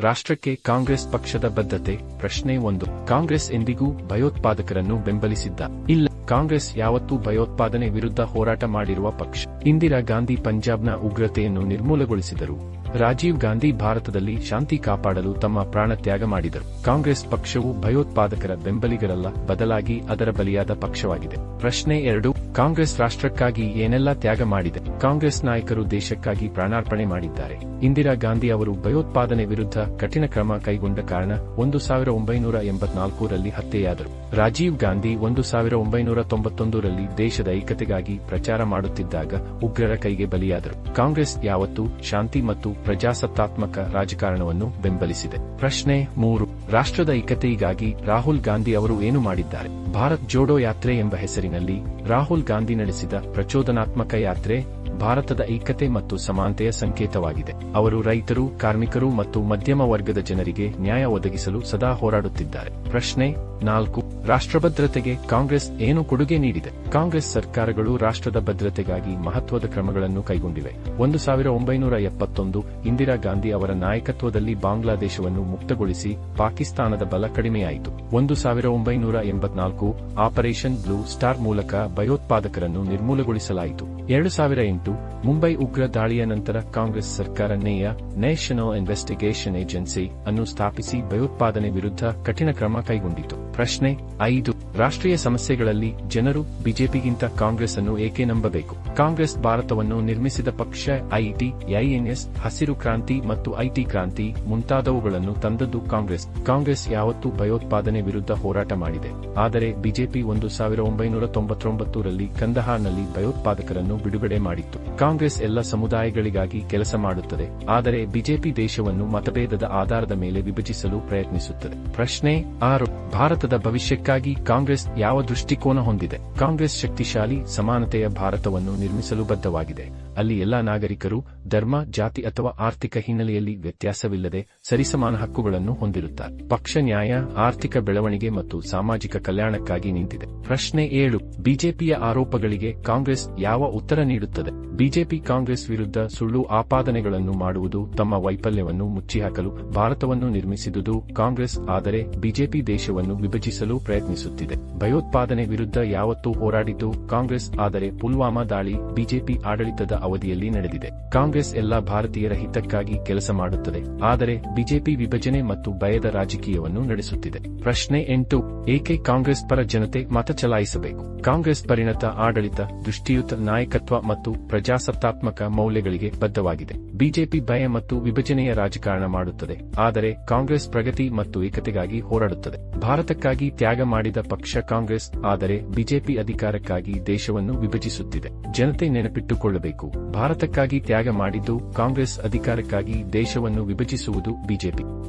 ರಾಷ್ಟ್ರಕ್ಕೆ ಕಾಂಗ್ರೆಸ್ ಪಕ್ಷದ ಬದ್ಧತೆ ಪ್ರಶ್ನೆ ಒಂದು. ಕಾಂಗ್ರೆಸ್ ಎಂದಿಗೂ ಭಯೋತ್ಪಾದಕರನ್ನು ಬೆಂಬಲಿಸಿದ್ದ ಇಲ್ಲ. ಕಾಂಗ್ರೆಸ್ ಯಾವತ್ತೂ ಭಯೋತ್ಪಾದನೆ ವಿರುದ್ಧ ಹೋರಾಟ ಮಾಡಿರುವ ಪಕ್ಷ. ಇಂದಿರಾ ಗಾಂಧಿ ಪಂಜಾಬ್ನ ಉಗ್ರತೆಯನ್ನು ನಿರ್ಮೂಲಗೊಳಿಸಿದರು. ರಾಜೀವ್ ಗಾಂಧಿ ಭಾರತದಲ್ಲಿ ಶಾಂತಿ ಕಾಪಾಡಲು ತಮ್ಮ ಪ್ರಾಣ ತ್ಯಾಗ ಮಾಡಿದರು. ಕಾಂಗ್ರೆಸ್ ಪಕ್ಷವು ಭಯೋತ್ಪಾದಕರ ಬೆಂಬಲಿಗರಲ್ಲ, ಬದಲಾಗಿ ಅದರ ಬಲಿಯಾದ ಪಕ್ಷವಾಗಿದೆ. ಪ್ರಶ್ನೆ ಎರಡು, ಕಾಂಗ್ರೆಸ್ ರಾಷ್ಟ್ರಕ್ಕಾಗಿ ಏನೆಲ್ಲ ತ್ಯಾಗ ಮಾಡಿದೆ? ಕಾಂಗ್ರೆಸ್ ನಾಯಕರು ದೇಶಕ್ಕಾಗಿ ಪ್ರಾಣಾರ್ಪಣೆ ಮಾಡಿದ್ದಾರೆ. ಇಂದಿರಾ ಗಾಂಧಿ ಅವರು ಭಯೋತ್ಪಾದನೆ ವಿರುದ್ಧ ಕಠಿಣ ಕ್ರಮ ಕೈಗೊಂಡ ಕಾರಣ, ಒಂದು ಸಾವಿರ ಒಂಬೈನೂರ ಎಂಬತ್ನಾಲ್ಕರಲ್ಲಿ ಹತ್ಯೆಯಾದರು. ರಾಜೀವ್ ಗಾಂಧಿ ಒಂದು ಸಾವಿರ ಒಂಬೈನೂರ ತೊಂಬತ್ತೊಂದರಲ್ಲಿ ದೇಶದ ಏಕತೆಗಾಗಿ ಪ್ರಚಾರ ಮಾಡುತ್ತಿದ್ದಾಗ ಉಗ್ರರ ಕೈಗೆ ಬಲಿಯಾದರು. ಕಾಂಗ್ರೆಸ್ ಯಾವತ್ತೂ ಶಾಂತಿ ಮತ್ತು ಪ್ರಜಾಸತ್ತಾತ್ಮಕ ರಾಜಕಾರಣವನ್ನು ಬೆಂಬಲಿಸಿದೆ. ಪ್ರಶ್ನೆ ಮೂರು. ರಾಷ್ಟ್ರದ ಏಕತೆಗಾಗಿ ರಾಹುಲ್ ಗಾಂಧಿ ಅವರು ಏನು ಮಾಡಿದ್ದಾರೆ? ಭಾರತ್ ಜೋಡೋ ಯಾತ್ರೆ ಎಂಬ ಹೆಸರಿನಲ್ಲಿ ರಾಹುಲ್ ಗಾಂಧಿ ನಡೆಸಿದ ಪ್ರಚೋದನಾತ್ಮಕ ಯಾತ್ರೆ ಭಾರತದ ಐಕ್ಯತೆ ಮತ್ತು ಸಮಾನತೆಯ ಸಂಕೇತವಾಗಿದೆ. ಅವರು ರೈತರು, ಕಾರ್ಮಿಕರು ಮತ್ತು ಮಧ್ಯಮ ವರ್ಗದ ಜನರಿಗೆ ನ್ಯಾಯ ಒದಗಿಸಲು ಸದಾ ಹೋರಾಡುತ್ತಿದ್ದಾರೆ. ಪ್ರಶ್ನೆ ನಾಲ್ಕು. ರಾಷ್ಟ್ರಭದ್ರತೆಗೆ ಕಾಂಗ್ರೆಸ್ ಏನು ಕೊಡುಗೆ ನೀಡಿದೆ? ಕಾಂಗ್ರೆಸ್ ಸರ್ಕಾರಗಳು ರಾಷ್ಟ್ರದ ಭದ್ರತೆಗಾಗಿ ಮಹತ್ವದ ಕ್ರಮಗಳನ್ನು ಕೈಗೊಂಡಿವೆ. ಒಂದು ಸಾವಿರ ಒಂಬೈನೂರ ಎಪ್ಪತ್ತೊಂದು ಇಂದಿರಾ ಗಾಂಧಿ ಅವರ ನಾಯಕತ್ವದಲ್ಲಿ ಬಾಂಗ್ಲಾದೇಶವನ್ನು ಮುಕ್ತಗೊಳಿಸಿ ಪಾಕಿಸ್ತಾನದ ಬಲ ಕಡಿಮೆಯಾಯಿತು. ಒಂದು ಸಾವಿರ ಒಂಬೈನೂರ ಎಂಬತ್ನಾಲ್ಕು ಆಪರೇಷನ್ ಬ್ಲೂ ಸ್ಟಾರ್ ಮೂಲಕ ಭಯೋತ್ಪಾದಕರನ್ನು ನಿರ್ಮೂಲಗೊಳಿಸಲಾಯಿತು. ಎರಡು ಸಾವಿರ ಎಂಟು ಮುಂಬೈ ಉಗ್ರ ದಾಳಿಯ ನಂತರ ಕಾಂಗ್ರೆಸ್ ಸರ್ಕಾರ ನೇಯ, ನ್ಯಾಷನಲ್ ಇನ್ವೆಸ್ಟಿಗೇಷನ್ ಏಜೆನ್ಸಿ ಅನ್ನು ಸ್ಥಾಪಿಸಿ ಭಯೋತ್ಪಾದನೆ ವಿರುದ್ಧ ಕಠಿಣ ಕ್ರಮ ಕೈಗೊಂಡಿತು. ಪ್ರಶ್ನೆ ಐದು, ರಾಷ್ಟ್ರೀಯ ಸಮಸ್ಯೆಗಳಲ್ಲಿ ಜನರು ಬಿಜೆಪಿಗಿಂತ ಕಾಂಗ್ರೆಸ್ ಅನ್ನು ಏಕೆ ನಂಬಬೇಕು? ಕಾಂಗ್ರೆಸ್ ಭಾರತವನ್ನು ನಿರ್ಮಿಸಿದ ಪಕ್ಷ ಐಟಿ ಐಎನ್ಎಸ್ ಹಸಿರು ಕ್ರಾಂತಿ ಮತ್ತು ಐಟಿ ಕ್ರಾಂತಿ ಮುಂತಾದವುಗಳನ್ನು ತಂದದ್ದು ಕಾಂಗ್ರೆಸ್. ಕಾಂಗ್ರೆಸ್ ಯಾವತ್ತೂ ಭಯೋತ್ಪಾದನೆ ವಿರುದ್ಧ ಹೋರಾಟ ಮಾಡಿದೆ. ಆದರೆ ಬಿಜೆಪಿ ಒಂದು ಸಾವಿರ ಒಂಬೈನೂರ ತೊಂಬತ್ತೊಂಬತ್ತರಲ್ಲಿ ಕಂದಹಾರ್ನಲ್ಲಿ ಭಯೋತ್ಪಾದಕರನ್ನು ಬಿಡುಗಡೆ ಮಾಡಿತ್ತು. ಕಾಂಗ್ರೆಸ್ ಎಲ್ಲ ಸಮುದಾಯಗಳಿಗಾಗಿ ಕೆಲಸ ಮಾಡುತ್ತದೆ, ಆದರೆ ಬಿಜೆಪಿ ದೇಶವನ್ನು ಮತಭೇದದ ಆಧಾರದ ಮೇಲೆ ವಿಭಜಿಸಲು ಪ್ರಯತ್ನಿಸುತ್ತದೆ. ಪ್ರಶ್ನೆ ಆರು, ಭಾರತದ ಭವಿಷ್ಯಕ್ಕಾಗಿ ಕಾಂಗ್ರೆಸ್ ಯಾವ ದೃಷ್ಟಿಕೋನ ಹೊಂದಿದೆ? ಕಾಂಗ್ರೆಸ್ ಶಕ್ತಿಶಾಲಿ, ಸಮಾನತೆಯ ಭಾರತವನ್ನು ನಿರ್ಮಿಸಲು ಬದ್ಧವಾಗಿದೆ. ಅಲ್ಲಿ ಎಲ್ಲಾ ನಾಗರಿಕರು, ಧರ್ಮ, ಜಾತಿ ಅಥವಾ ಆರ್ಥಿಕ ಹಿನ್ನೆಲೆಯಲ್ಲಿ ವ್ಯತ್ಯಾಸವಿಲ್ಲದೆ ಸರಿಸಮಾನ ಹಕ್ಕುಗಳನ್ನು ಹೊಂದಿರುತ್ತಾರೆ. ಪಕ್ಷ ನ್ಯಾಯ, ಆರ್ಥಿಕ ಬೆಳವಣಿಗೆ ಮತ್ತು ಸಾಮಾಜಿಕ ಕಲ್ಯಾಣಕ್ಕಾಗಿ ನಿಂತಿದೆ. ಪ್ರಶ್ನೆ ಏಳು, ಬಿಜೆಪಿಯ ಆರೋಪಗಳಿಗೆ ಕಾಂಗ್ರೆಸ್ ಯಾವ ಉತ್ತರ ನೀಡುತ್ತದೆ? ಬಿಜೆಪಿ ಕಾಂಗ್ರೆಸ್ ವಿರುದ್ಧ ಸುಳ್ಳು ಆಪಾದನೆಗಳನ್ನು ಮಾಡುವುದು ತಮ್ಮ ವೈಫಲ್ಯವನ್ನು ಮುಚ್ಚಿಹಾಕಲು, ಭಾರತವನ್ನು ನಿರ್ಮಿಸಿದುದು ಕಾಂಗ್ರೆಸ್, ಆದರೆ ಬಿಜೆಪಿ ದೇಶವನ್ನು ವಿಭಜಿಸಲು ಪ್ರಯತ್ನಿಸುತ್ತಿದೆ. ಭಯೋತ್ಪಾದನೆ ವಿರುದ್ಧ ಯಾವತ್ತೂ ಹೋರಾಡಿದ್ದು ಕಾಂಗ್ರೆಸ್, ಆದರೆ ಪುಲ್ವಾಮಾ ದಾಳಿ ಬಿಜೆಪಿ ಆಡಳಿತದ ಅವಧಿಯಲ್ಲಿ ನಡೆದಿದೆ. ಕಾಂಗ್ರೆಸ್ ಎಲ್ಲಾ ಭಾರತೀಯರ ಹಿತಕ್ಕಾಗಿ ಕೆಲಸ ಮಾಡುತ್ತದೆ. ಆದರೆ ಬಿಜೆಪಿ ವಿಭಜನೆ ಮತ್ತು ಭಯದ ರಾಜಕೀಯವನ್ನು ನಡೆಸುತ್ತಿದೆ. ಪ್ರಶ್ನೆ ಎಂಟು, ಏಕೆ ಕಾಂಗ್ರೆಸ್ ಪರ ಜನತೆ ಮತ ಚಲಾಯಿಸಬೇಕು? ಕಾಂಗ್ರೆಸ್ ಪರಿಣತ ಆಡಳಿತ, ದೃಷ್ಟಿಯುತ ನಾಯಕತ್ವ ಮತ್ತು ಪ್ರಜಾಸತ್ತಾತ್ಮಕ ಮೌಲ್ಯಗಳಿಗೆ ಬದ್ಧವಾಗಿದೆ. ಬಿಜೆಪಿ ಭಯ ಮತ್ತು ವಿಭಜನೆಯ ರಾಜಕಾರಣ ಮಾಡುತ್ತದೆ. ಆದರೆ ಕಾಂಗ್ರೆಸ್ ಪ್ರಗತಿ ಮತ್ತು ಏಕತೆಗಾಗಿ ಹೋರಾಡುತ್ತದೆ. ಭಾರತಕ್ಕಾಗಿ ತ್ಯಾಗ ಮಾಡಿದ ಪಕ್ಷ ಕಾಂಗ್ರೆಸ್, ಆದರೆ ಬಿಜೆಪಿ ಅಧಿಕಾರಕ್ಕಾಗಿ ದೇಶವನ್ನು ವಿಭಜಿಸುತ್ತಿದೆ. ಜನತೆ ನೆನಪಿಟ್ಟುಕೊಳ್ಳಬೇಕು. ಭಾರತಕ್ಕಾಗಿ ತ್ಯಾಗ ಮಾಡಿದ್ದು ಕಾಂಗ್ರೆಸ್ ಅಧಿಕಾರಕ್ಕಾಗಿ ದೇಶವನ್ನು ವಿಭಜಿಸುವುದು ಬಿಜೆಪಿ.